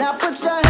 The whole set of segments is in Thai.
Now put your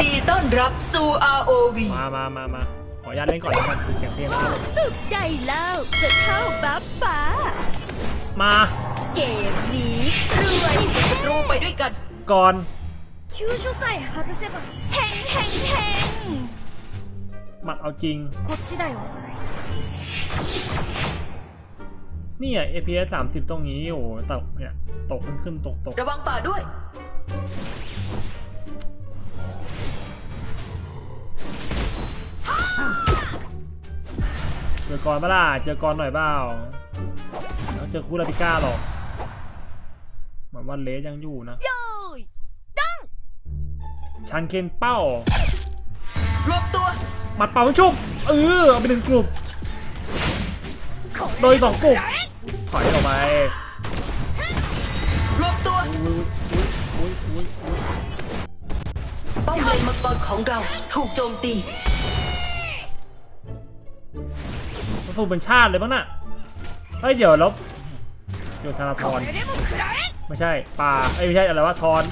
ดีต้อนรับสู่ ROV มามามามาขออนุญาตเล่นก่อนแล้วกันเสียงเพลงนะครับ สุดใหญ่แล้วจะเข้าบัฟฟ้า มา เกมนี้รวย ศัตรูไปด้วยกัน ก่อน 救助さえ外せばヘンヘンヘン หมัดเอาจริง こっちだよ นี่อ่ะ APS 30 ตรงนี้ โอ้โหตกเนี่ย ตกขึ้นขึ้นตกตก ระวังป่าด้วย เจอก่อนเปล่าเจอก่อนหน่อยเปล่าเจอคูลาติก้าหรอกเหมือนว่าเลสยังอยู่นะชันเคนเป้ารวบตัวหมัดเป่าชุบเออเอาไปหนึ่งกลุ่มโดยสองกลุ่มถอยออกไปรวบตัวป้อมเลยมังกรของเราถูกโจมตี สูบเป็นชาติเลยบ้างน่ะเฮ้ยเดี๋ยวแล้วโยธาทอนไม่ใช่ป่าไอ้ไม่ใช่อะไรวะทอน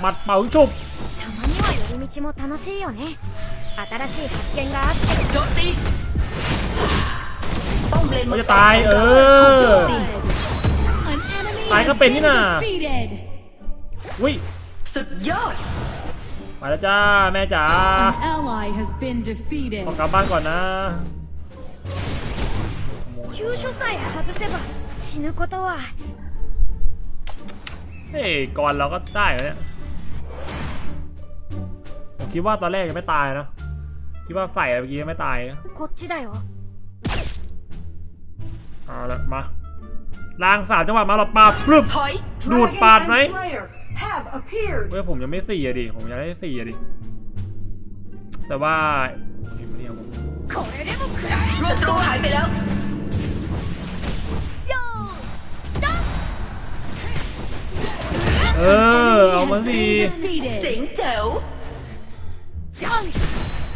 หมัดเป่าจุบเราจะตายเออตายก็เป็นนี่นะอุ้ยสุดยอด ไปแล้วจ้าแม่จ๋า An ally has been defeated. ขอกลับบ้านก่อนนะ 急所さえ外せば死ぬことは เฮ้ยก่อนเราก็ได้เหรอเนี่ยผมคิดว่าตอนแรกยังไม่ตายนะคิดว่าใส่เมื่อกี้ยังไม่ตายนะ こっちだよ เอาละมาล้างสามจังหวะมาหลบปาดปลึบ ถอย ดูด Dragon ปาด and ไหม Slayer have appeared. เฮ้ยผมยังไม่สี่อะดิผมยังได้สี่อะดิแต่ว่านี่มาเนี่ยผม これでも食らえ ศัตรูหายไปแล้ว よーいダン เออ เอามาสิ Defeated. เจ๋งแจ๋ว じゃん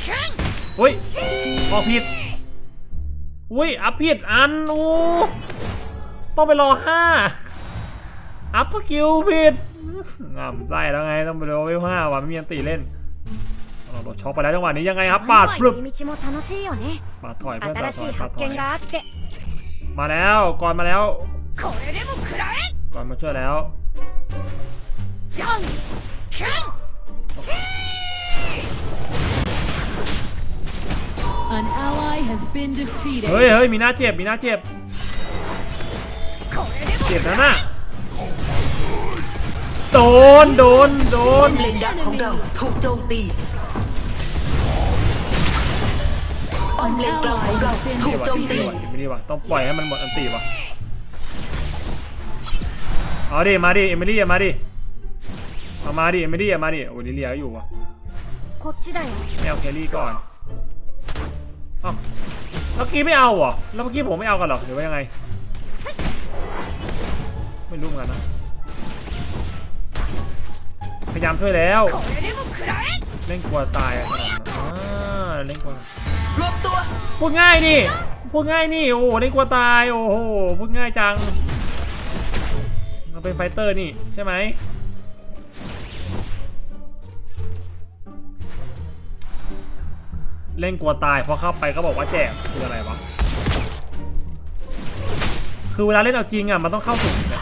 けん เฮ้ยออกผิดอุ้ย อัพผิดอันโอ้ต้องไปรอห้าอัพสกิลผิด งามไส้แล้วไงต้องไปดูวิวห้าว่ะไม่มีอันตีเล่นเราโดนช็อคไปแล้วจังหวะนี้ยังไงครับปาดปลึบปาดถอยเพื่อนปาดถอยปาดถอยมาแล้วก่อนมาแล้วก่อนมาช่วยแล้วเฮ้ยเฮ้ยมีหน้าเจ็บมีหน้าเจ็บเจ็บนะน่ะ โดน โดน โด ป้อน มเลนดักของเราถูกโจมตี ป้อมเลนกลางของเราถูกโจมตี ไม่ดีว่ะต้องปล่อยให้มันหมดอันตีว่ะ เอาดิ มาดิ เอมิลี่อะมาดิ เอามาดิ เอมิลี่อะมาดิ โอ้ลิเลียอยู่ว่ะ こっちだよ ไม่เอาแครี่ก่อนเอ้าเมื่อกี้ไม่เอาเหรอ แล้วเมื่อกี้ผมไม่เอากันเหรอ หรือว่ายังไง ไม่รู้เหมือนกันนะ พยายามช่วยแล้วเล่นกลัวตายอะเล่นกลัวรวมตัวพูดง่ายนี่พูดง่ายนี่โอ้เล่นกลัวตายโอ้โหพูดง่ายจังเราเป็นไฟเตอร์นี่ใช่ไหมเล่นกลัวตายพอเข้าไปก็บอกว่าแจกคืออะไรวะคือเวลาเล่นเอาจริงอะมันต้องเข้าถึงน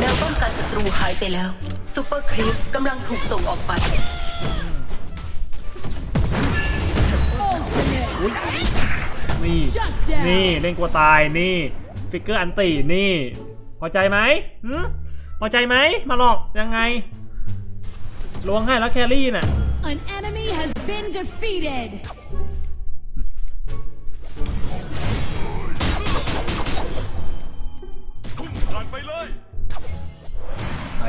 แนวป้องกันศัตรูหายไปแล้วซูเปอร์ครีปกำลังถูกส่งออกไปนี่ Shut down. นี่เล่นกลัวตายนี่ ฟิกเกอร์อันตีนี่ พอใจไหมหืมพอใจไหมมาหลอกยังไงล้วงให้แล้วแครี่น่ะ An enemy has been defeated. ไปเ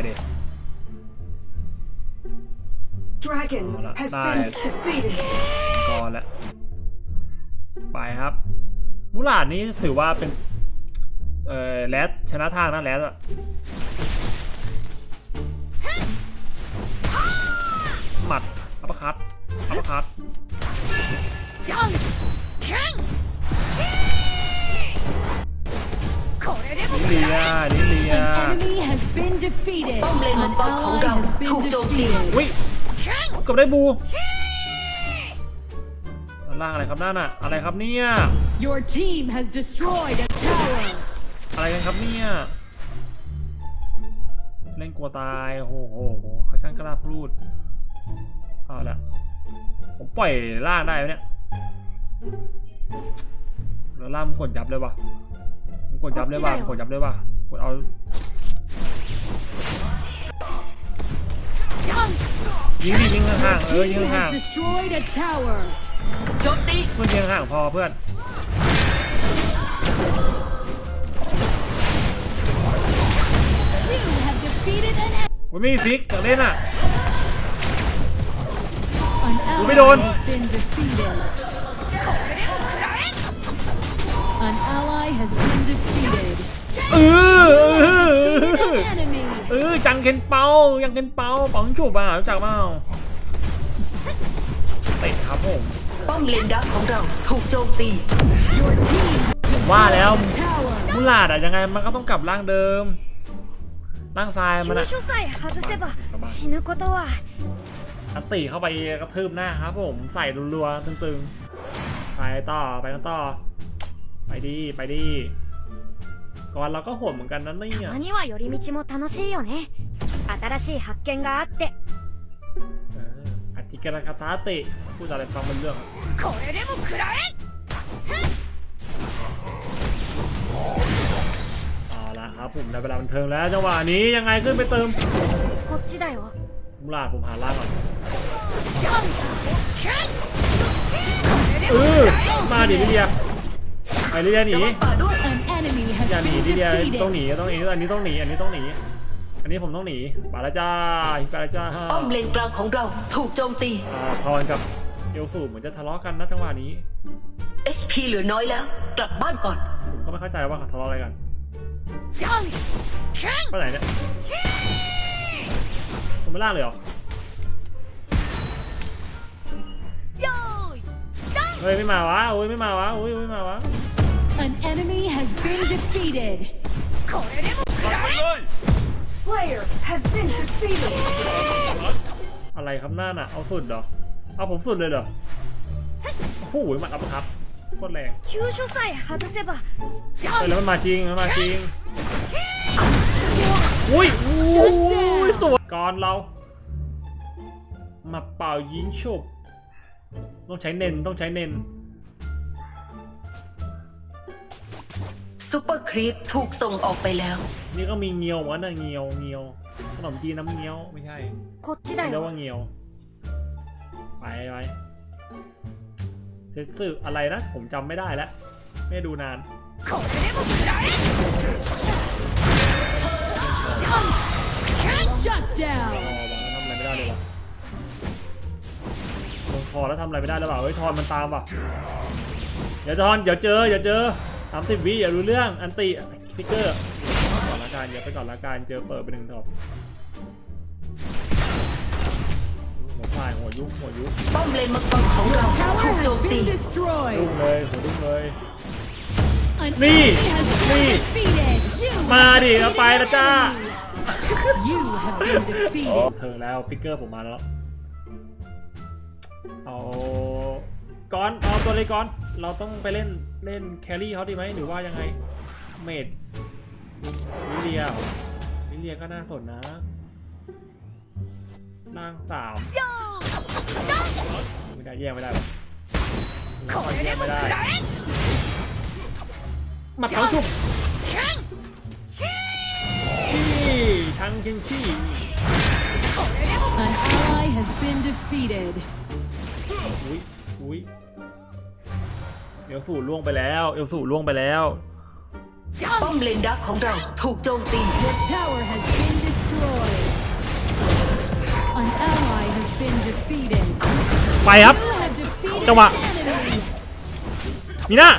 ด็ Dragon Voilà. has Nice. been defeated. ก่อนแล้วไปครับมูหลาดนี้ถือว่าเป็น เอ่อแรดชนะทางนะแรดอะหมัดอัปเปอร์คัตอัปเปอร์คัต ลิเลียลิเลีย An enemy has been defeated. ป้อมเลนมั An งกรของ ally เรา has ถูก been โจมตี defeated. อุ้ยเกับได้บูด้านล่างอะไรครับนั่นอะอะไรครับเนี่ย Your team has destroyed a tower. อะไรกันครับเนี่ยเล่นกลัวตายโอ้โหโหโหเขาช่างกล้าพูดเอาละผมปล่อยล่างได้ไหมเนี่ยแล้วล่างมันกดยับเลยว่ะ มันกดยับเลยว่ะมันกดยับเลยว่ะกดเอายิงดิยิงห่างๆเออยิง Team ห่าง has destroyed a tower. โจมตีๆเพื่อนยิงห่างๆพอเพื่อน You have defeated an enemy. มันไม่มีฟิกอยากเล่นอะ An Moving ally on. has been defeated. An ally has been defeated. เออเออเอ Defeated อ an enemy. เออจังเคนเปายังเคนเปาป๋องจูบอ่ะรู้จักเปล่าเตะครับผม ป้อมเลนดักของเราถูกโจมตี Your team ว่าแล้ว destroyed a tower. มุลาดอะยังไงมันก็ต้องกลับร่างเดิม ร่างทรายมัน 急 อะ 所さえ外せば死ぬことは อันตีเข้าไปกระทืบหน้าครับผมใส่รัวๆตึงๆ ไปต่อไปกันต่อ ไปดีไปดีก่อนเราก็โหดเหมือนกันนะเนี่ย たまには寄り道も楽しいよね新しい発見があって เอออัติกรกาตาเตะพูดอะไรฟังมันเรื่องอะ これでも食らえ เอาละครับผมได้เวลาบันเทิงแล้วจังหวะนี้ยังไงขึ้นไปเติม こっちだよ มุลาดผมหาล่างก่อนเออมาดิลิเดีย ไปลิเดียหนีระวังป่าด้วย An enemy has อย่าหนี been ลิเดีย defeated. ต้องหนีต้องหนีอันนี้ต้องหนีอันนี้ต้องหนีอันนี้ผมต้องหนีไปแล้วจ้าไปแล้วจ้าป้อมเลนกลางของเราถูกโจมตี อ่าทอนกับเอลสูเหมือนจะทะเลาะกันนะจังหวะนี้ HP เหลือน้อยแล้ว กลับบ้านก่อน ผมก็ไม่เข้าใจว่าเขาทะเลาะอะไรกันไปไหนเนี่ยผมไม่ล่างเลยเหรอ เฮ้ยไม่มาวะโอ้ยไม่มาวะโอ้ยไม่มาวะ An enemy has been defeated. อะไรครับหน้าน่ะ เอาสุดเหรอ เอาผมสุดเลยเหรอโอ้โหหมัดอัปครับโคตรแรงคิวโชใสฮะจะเซออแล้วมันมาจริงมันมาจริงอุ้ยอุ้ยสวยก่อนเรา มาเป่ายิงฉุบต้องใช้เน้นต้องใช้เน้น ซูเปอร์ครีปถูกส่งออกไปแล้ว นี่ก็มีเงียวเหมือนกันนะเงียวเงียวขนมจีนน้ำเงียวไม่ใช่ こっちだ เรียก よ ว่าเงียว ไปไปเซตสึอะไรนะ ผมจำไม่ได้แล้ว ไม่ได้ดูนาน Shut อ๋อ down. บอกแล้วทำอะไรไม่ได้เลยวะลงทอนแล้วทำอะไรไม่ได้แล้วเปล่าเฮ้ยทอนมันตามว่ะเดี๋ยวทอนเดี๋ยวเจอเดี๋ยวเจอ สามสิบวิอย่ารู้เรื่องอันติฟิกเกอร์ก่อนละกันอย่าไปก่อนละกันเจอเปิดไปหนึ่งดอกโหหัวฝ่ายหัวยุกหัวยุกป้อมเลนมังกรของเรา Tower ถูกโจ has มตี been destroyed. ยุ่งเลยหัวยุกเลย An Nee, enemy has been nee. defeated. You มา have ดิเอาไปแล้วจ้า You have been defeated. เธอแล้วฟิกเกอร์ผมมาแล้วเอา ก้อนเอาตัวเลยก้อน เราต้องไปเล่นเล่นแครี่เขาดีไหมหรือว่ายังไง เมดลิเลียเหรอลิเลียก็น่าสนนะ นางสามไม่ได้แย่งไม่ได้หรอกเราแย่งไม่ได้หมัดเขาชุบชี่ชังเคิงชี่ An ally has been defeated. อุ้ยอุ้ยเอลสูล่วงไปแล้ว เอลสูล่วงไปแล้ว ป้อมเลนดักของเราถูกโจมตี Your tower has been destroyed. An ally has been defeated. ไปครับ You have defeated จังหวะ an enemy. นี่นะ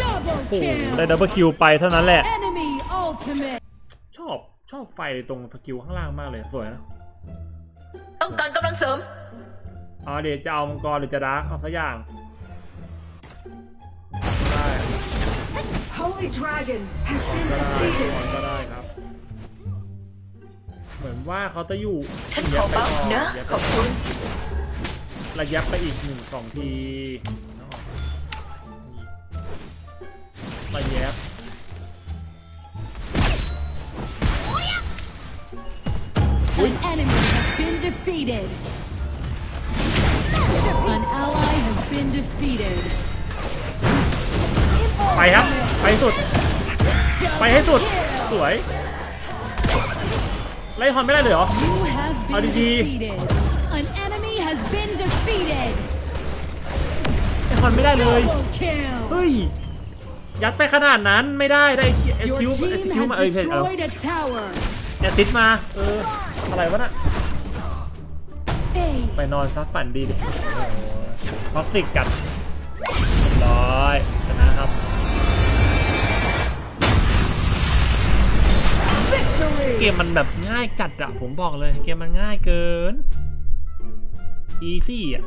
Double โอ้โห kill. ได้ดับเบิลคิวไปเท่านั้นแหละ Enemy ultimate. ชอบชอบไฟตรงสกิลข้างล่างมากเลยสวยนะ ต้องการกำลังเสริม เอาเดี๋ยวจะเอามังกรหรือจะดาร์กเอาสักอย่าง ได้ Holy Dragon has been ก็ได้ defeated. มังกรก็ได้ครับ เหมือนว่าเขาจะอยู่ฉันขอบัฟนะระยขอบคุณ ระยับไปอีกหนึ่งสองทีระยับ An enemy has been defeated. An ally has been defeated. ไปครับ ไปให้สุด ไปให้สุด สวย ไล่ฮอนไม่ได้เลยเหรอ You have been How did he- defeated. An enemy has been defeated. ไล่ฮอนไม่ได้เลย Double kill. เฮ้ย ยัดไปขนาดนั้นไม่ได้ได้เอส Your คิวเอส team คิวมา has เอ้ยเออ destroyed a tower. แอสซิสมา เออ อะไรวะน่ะ Ace. ไปนอนซักฝันดีดิท็อกซิกกัดเรียบร้อยชนะครับ Victory. เกมมันแบบง่ายจัดอะผมบอกเลย เกมมันง่ายเกิน อีซี่อะ